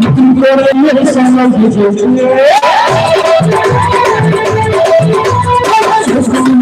Bütün görevleri senden geçiyor.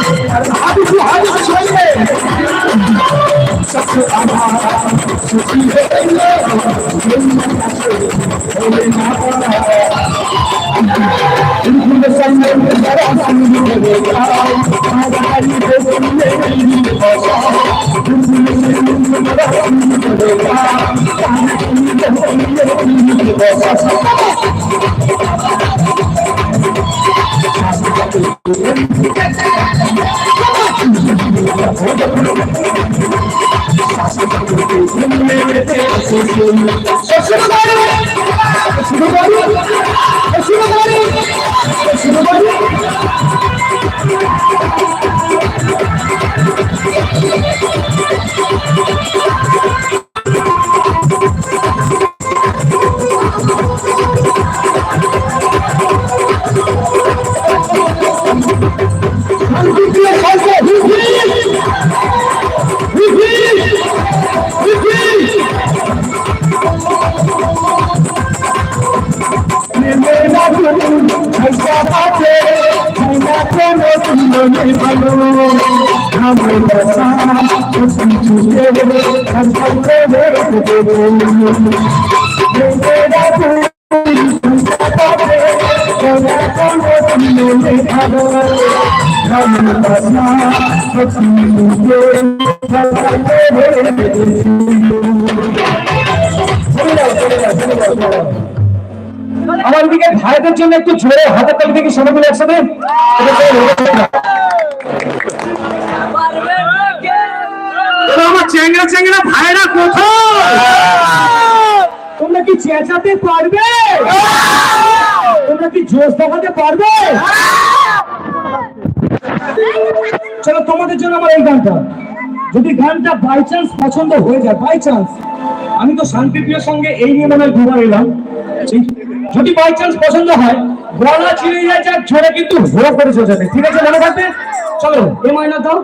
নতুন করে সময় বুঝেছে আমার শুরু করবে করতে ভালো আমি কথা কিছুতে ভালো বেরোতে ধন্যবাদ ধন্যবাদ ধন্যবাদ দিকে ভাইদের জন্য একটু জোরে হাতের তালি থেকে সবাই মিলে একসাথে এটা তো হবে না। তো আমার চ্যাংরা চ্যাংরা ভাইরা কোথায়? তোমরা কি চেঁচাতে পারবে? তোমরা কি জোশ দেখাতে পারবে? চলো তোমাদের জন্য আমার এই গানটা। যদি গানটা বাই চান্স পছন্দ হয়ে যায় বাই চান্স আমি তো শান্তিপ্রিয় সঙ্গে এই নিয়ে মনে হয় দুবার এলাম। যদি বাই চান্স পছন্দ হয়, গলা ছিঁড়ে যায়, যাক ঝরে কিন্তু হো করে চলে যাবে। ঠিক আছে, মনে থাকবে? চলো এ মাইনা দাও।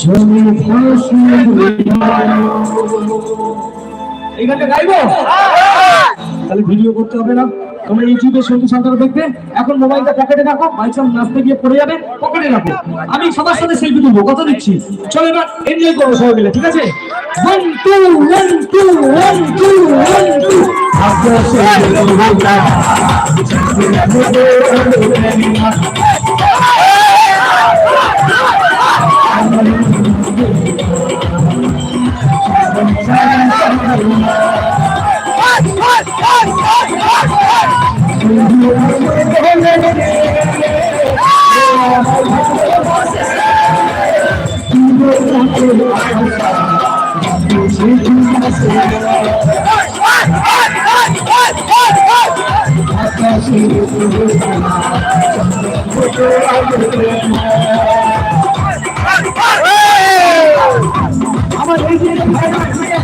জমি ফাঁসি গানটা গাইবো? তাহলে ভিডিও করতে হবে না। তোমরা ইউটিউবে সঙ্গী সন্তান দেখবে। এখন মোবাইলটা পকেটে রাখো। বাইচান নাচতে গিয়ে পড়ে যাবে। পকেটে রাখো। আমি সবার সাথে সেলফি তুলবো, কথা দিচ্ছি। চলো এবার এনজয় করব সবাই মিলে, ঠিক আছে? One two one two one two one two আমার এই যে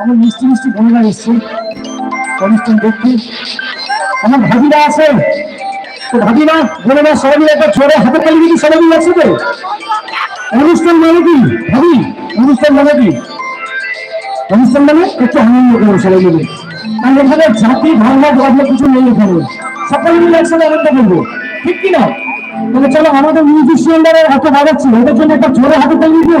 আমার মিষ্টি মিষ্টি বোনেরা এসছে। আমার ভাবিরা আছে। তো ভাবিরা বোনেরা সবাই মিলে একটা ছোড়ে হাতে সবাই মিলে আছে তো অনুষ্ঠান মানে কি? ভাবি, অনুষ্ঠান মানে কি? অনুষ্ঠান মানে একটু আনন্দ করো সবাই মিলে। আর এখানে জাতি, ধর্ম ধর্ম কিছু নেই এখানে। সকলে মিলে একসাথে আনন্দ করব। ঠিক কি না তাহলে চলো, আমাদের মিউজিশিয়ানরা এত বাজাচ্ছি, ওদের জন্য একটা জোরে হাতে তালি দিও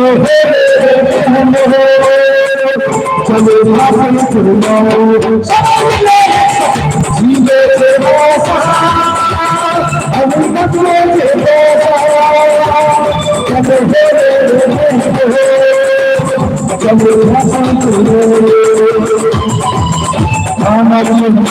চলো ভাষণ আমার আমার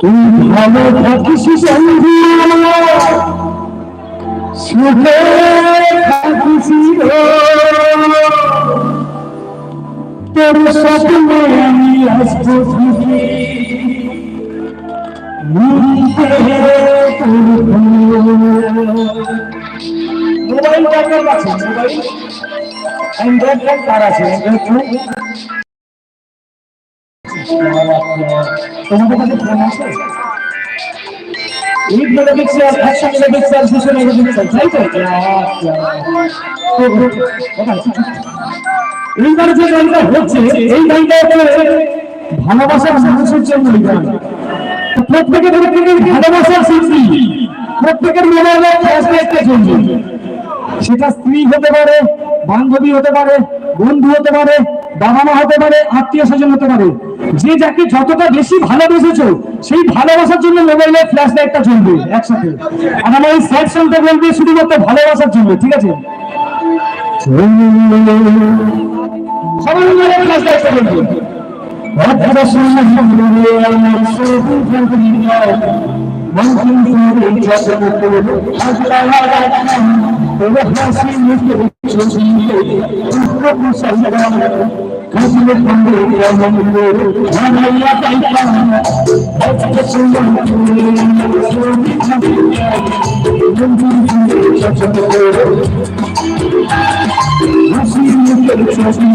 তুই ভালো থাকিস সন্ধি সুখে থাকিস তোর স্বপ্নে আমি আসব তোর মোবাইল কার কাছে মোবাইল অ্যান্ড্রয়েড কার আছে তোমাদের কাছে ফোন আছে যে গানটা হচ্ছে এই গানটা ভালোবাসার মানুষের জন্য প্রত্যেকের ভালোবাসার শিল্পী প্রত্যেকের চলবে সেটা স্ত্রী হতে পারে, বান্ধবী হতে পারে, বন্ধু হতে পারে বাবা মা হতে পারে আত্মীয় স্বজন হতে পারে। যে যাকে যতটা বেশি ভালোবেসেছো, সেই ভালোবাসার জন্য মোবাইলে ফ্ল্যাশ লাইটটা চলবে একসাথে। আর আমার এই স্যাড সঙ্গটা বলবে শুধুমাত্র ভালোবাসার জন্য, ঠিক আছে? সবাই মিলে ফ্ল্যাশ লাইটটা চলবে কাশির বন্ধু করে বানাইয়া পাইতাম সুন্দর করে ছবি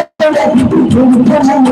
সচেতন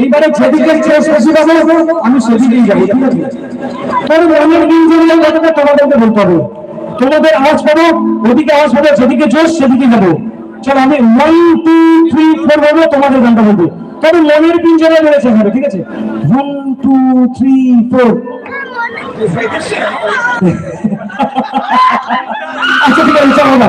এইবারে যেদিকে চেয়ে বেশি পাবো আমি সেদিকেই যাব ঠিক আছে? কারণ অনেক দিন ধরে কথাটা তোমাদেরকে বলতে হবে। তোমাদের আওয়াজ পাবো ওদিকে আওয়াজ পাবো যেদিকে জোশ সেদিকে যাব। চলো আমি ওয়ান টু থ্রি ফোর বলব তোমাদের গানটা বলব। কারণ মনের পিঞ্জরে রয়েছে এখানে ঠিক আছে? ওয়ান টু থ্রি ফোর আচ্ছা ঠিক আছে চলো।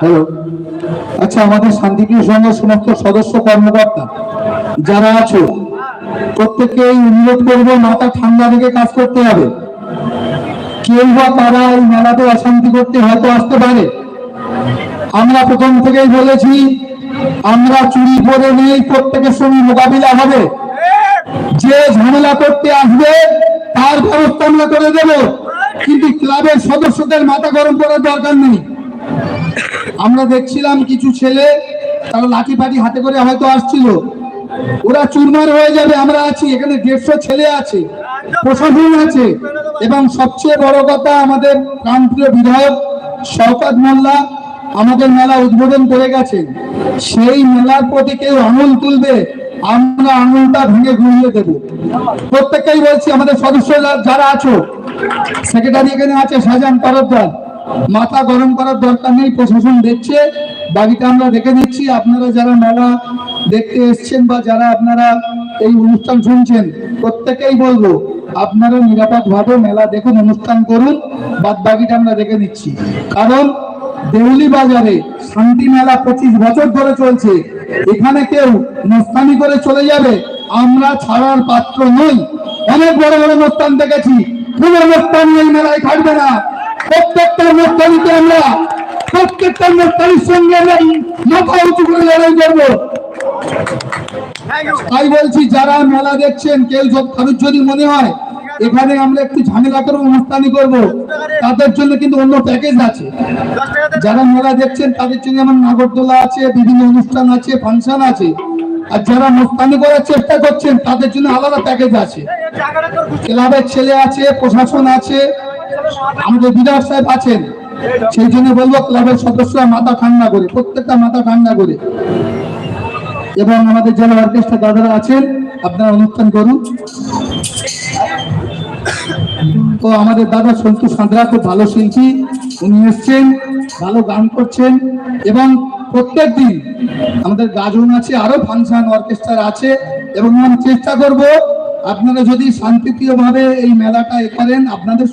হ্যালো আচ্ছা আমাদের শান্তিপ্রিয় সংঘের সমস্ত সদস্য কর্মকর্তা, যারা আছো, প্রত্যেককেই অনুরোধ করব, মাথা ঠান্ডা রেখে কাজ করতে হবে। কেউ বা তারা এই মেলাতে অশান্তি করতে হয়তো আসতে পারে। আমরা প্রথম থেকেই বলেছি, আমরা চুরি করে নিয়েই প্রত্যেকের সঙ্গে মোকাবিলা হবে। যে ঝামেলা করতে আসবে, তার ব্যবস্থা আমরা করে দেব। কিন্তু ক্লাবের সদস্যদের মাথা গরম করার দরকার নেই। আমরা দেখছিলাম কিছু ছেলে, তারা লাঠি ফাটি হাতে করে হয়তো আসছিল। ওরা চুরমার হয়ে যাবে, আমরা আছি। এখানে দেড়শো ছেলে আছে, প্রশাসন আছে। এবং সবচেয়ে বড় কথা আমাদের প্রান্তীয় বিধায়ক শওকাত মোল্লা আমাদের মেলা উদ্বোধন করে গেছেন সেই মেলার প্রতি কেউ আঙুল তুলবে, আমরা আঙুলটা ভেঙে ঘুরিয়ে দেব। প্রত্যেককেই বলছি, আমাদের সদস্য যারা আছো সেক্রেটারি এখানে আছে, শাহজাহান তরফদার মাথা গরম করার দরকার নেই, প্রশাসন দেখছে, বাকিটা আমরা দেখে নিচ্ছি। আপনারা যারা মেলা দেখতে এসছেন বা যারা আপনারা এই অনুষ্ঠান শুনছেন প্রত্যেকেই বলব, আপনারা নিরাপদ ভাবে মেলা দেখুন, অনুষ্ঠান করুন, বাদ বাকিটা আমরা দেখে নিচ্ছি। কারণ দেউলি বাজারে শান্তি মেলা পঁচিশ বছর ধরে চলছে। এখানে কেউ মস্তানি করে চলে যাবে, আমরা ছাড়ার পাত্র নই। অনেক বড় বড় মস্তান দেখেছি। কোনো মস্তানি এই মেলায় খাটবে না। প্রত্যেকটা মস্তানিকে আমরা, প্রত্যেকটা নেতারির সঙ্গে আমরা মাথা উঁচু করে লড়াই করব। তাই বলছি, যারা মেলা দেখছেন, কেউ যদি মনে হয় এখানে আমরা একটু ঝামেলা করে অনুষ্ঠানি করব। তাদের জন্য কিন্তু অন্য প্যাকেজ আছে। যারা মেলা দেখছেন, তাদের জন্য আমার নাগরদোলা আছে, বিভিন্ন অনুষ্ঠান আছে ফাংশন আছে। আর যারা মোস্তানি করার চেষ্টা করছেন, তাদের জন্য আলাদা প্যাকেজ আছে। ক্লাবের ছেলে আছে, প্রশাসন আছে, আমাদের বিধায়ক সাহেব আছেন। সেই জন্য বলব, ক্লাবের সদস্যরা মাথা ঠান্ডা করে, প্রত্যেকটা মাথা ঠান্ডা করে। এবং আমাদের যারা অর্কেস্ট্রা দাদারা আছেন, আপনারা অনুষ্ঠান করুন। তো আমাদের দাদা সন্তু সাঁতরা খুব ভালো শিল্পী। উনি এসছেন, ভালো গান করছেন এবং প্রত্যেক দিন আমাদের গাজন আছে, আরও ফাংশন অর্কেস্ট্রা আছে এবং আমি চেষ্টা করব আপনারা যদি শান্তিপ্রিয় ভাবে এই মেলাটা এ করেন আপনাদের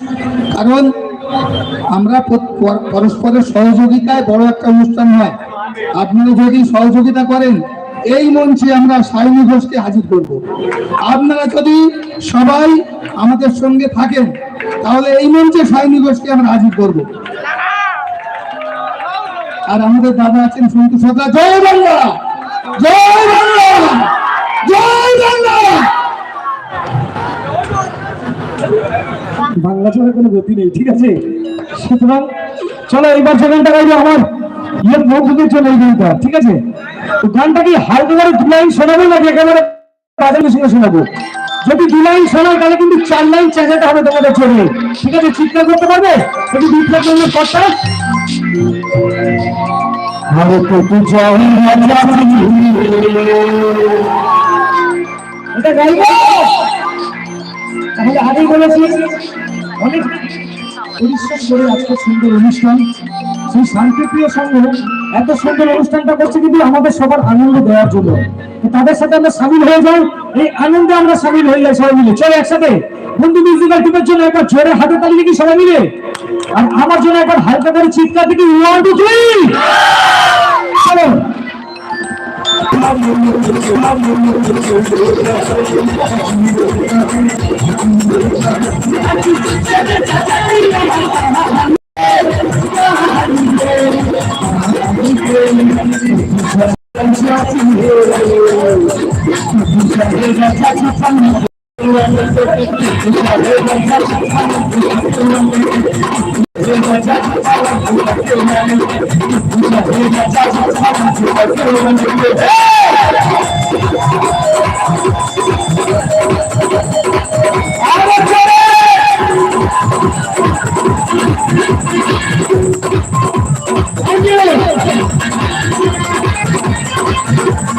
কারণ আমরা পর- পর- পরস্পরের সহযোগিতায় বড় একটা অনুষ্ঠান হয় আপনারা যদি সহযোগিতা করেন, এই মঞ্চে আমরা সায়নী ঘোষকে হাজির করব। আপনারা যদি সবাই আমাদের সঙ্গে থাকেন তাহলে এই মঞ্চে সায়নী ঘোষকে আমরা হাজির করব। আর আমাদের দাদা আছেন সন্তু সদা। জয় বাংলা! জয় বাংলা! জয় বাংলা! বাংলা ছাড়া কোনো গতি নেই, ঠিক আছে? সুতরাং, চলো এইবার যে গানটা গাইবো আমার। বন্ধুদের জন্য এই গানটা, ঠিক আছে? গানটা কি হালকা করে দু লাইন শোনাবো নাকি একেবারে শোনাবো? যদি দু লাইন শোনায় তাহলে কিন্তু চার লাইন চেঁচাতে হবে তোমাদের জন্য। ঠিক আছে চিৎকার করতে পারবে? যদি বিপ্লব জন্য জয় এটা গাইবো তাহলে আগেই বলেছি অনেক পরিশ্রম করে আজকে সুন্দর অনুষ্ঠান। সেই শান্তিপ্রিয় সংঘ এত সুন্দর অনুষ্ঠানটা করছে কিন্তু আমাদের সবার আনন্দ দেওয়ার জন্য। তাদের সাথে আমরা সামিল হয়ে যাই, এই আনন্দে আমরা সামিল হয়ে যাই সবাই মিলে। চলো একসাথে, বন্ধু মিউজিক্যাল টিমের জন্য একবার জোরে হাতে তালি দেখি সবাই মিলে। আর আমার জন্য একবার হালকা করে চিৎকার দেখি। One two Hey!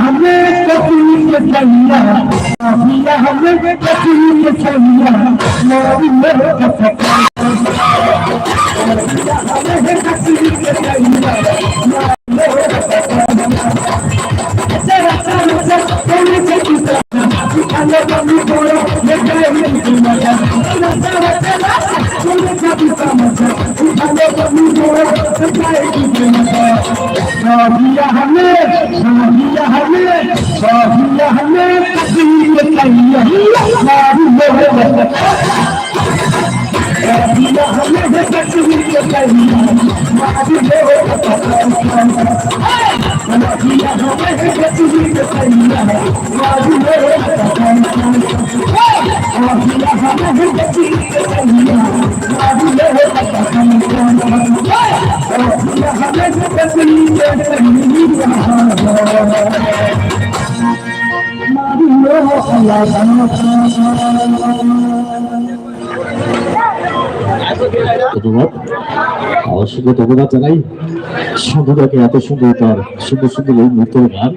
हमें तकलीफ़ सैया हमें तकलीफ़ सैया मोरी मेरे I'm gonna get that. I'm gonna get that. I'm gonna get that. অসংখ্য ধন্যবাদ জানাই সাধুরাকে এত সুন্দর তার সুন্দর সুন্দর এই মৃত্যুর গান